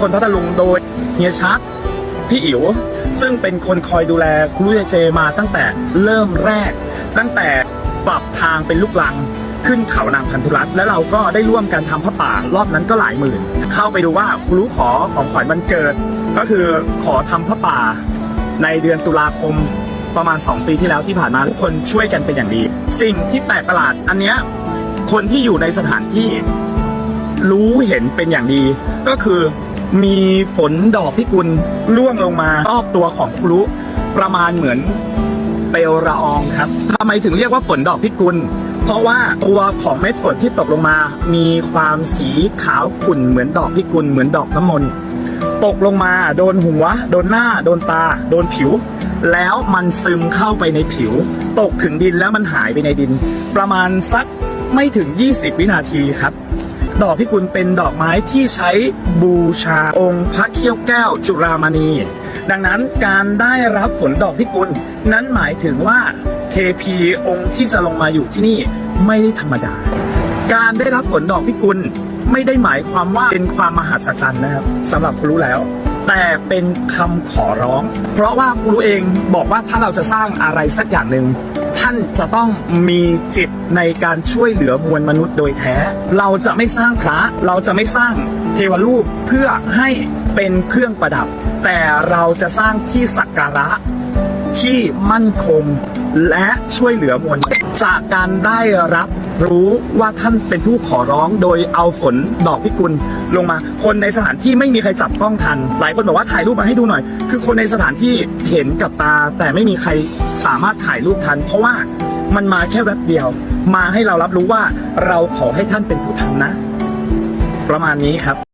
คนพัทลุงโดยเฮียชักพี่อิ๋วซึ่งเป็นคนคอยดูแลครูเจเจมาตั้งแต่เริ่มแรก ตั้งแต่ปรับทางเป็นลูกลังขึ้นเขานางพันธุรัตน์และเราก็ได้ร่วมกันทำผ้าป่ารอบนั้นก็หลายหมื่น เข้าไปดูว่าครูขอของขวัญวันเกิด ก็คือขอทำผ้าป่า ในเดือนตุลาคมประมาณ 2 ปีที่แล้วที่ผ่านมาทุกคนช่วยกันเป็นอย่างดี สิ่งที่แปลกประหลาดอันเนี้ยคนที่อยู่ในสถานที่รู้เห็นเป็นอย่างดี ก็คือ มีฝนดอกพิกุลร่วงลงมารอบตัวของครุประมาณเหมือนเปลวละอองครับทำไมถึงเรียกว่าฝนดอกพิกุล เพราะว่าตัวของเม็ดฝนที่ตกลงมา มีความสีขาวขุ่นเหมือนดอกพิกุลเหมือนดอกน้ำมนต์ตกลงมาโดนหัว โดนหน้า โดนตา โดนผิว แล้วมันซึมเข้าไปในผิว ตกถึงดินแล้วมันหายไปในดิน ประมาณสักไม่ถึง 20 วินาทีครับ ดอกพิกุลเป็นดอกไม้ที่ใช้บูชาองค์พระเขี้ยวแก้วจุรามณี ดังนั้นการได้รับผลดอกพิกุลนั้นหมายถึงว่าเทพีองค์ที่จะลงมาอยู่ที่นี่ไม่ได้ธรรมดา การได้รับผลดอกพิกุลไม่ได้หมายความว่าเป็นความมหัศจรรย์นะครับสำหรับครูรู้แล้ว แต่เป็นคำขอร้อง เพราะว่าครูรู้เองบอกว่าถ้าเราจะสร้างอะไรสักอย่างหนึ่ง ท่านจะต้องมีจิตในการช่วยเหลือมวลมนุษย์โดยแท้ เราจะไม่สร้างพระเราจะไม่สร้างเทวรูปเพื่อให้เป็นเครื่องประดับ แต่เราจะสร้างที่สักการะ ที่มั่นคง และช่วยเหลือมวลจากการได้รับรู้ว่าท่านเป็นผู้ขอร้องโดยเอาฝนดอกพิกุลลงมา คนในสถานที่ไม่มีใครจับกล้องทัน หลายคนบอกว่าถ่ายรูปมาให้ดูหน่อย คือคนในสถานที่เห็นกับตา แต่ไม่มีใครสามารถถ่ายรูปทัน เพราะว่ามันมาแค่แวบเดียว มาให้เรารับรู้ว่าเราขอให้ท่านเป็นผู้ทำนะ ประมาณนี้ครับ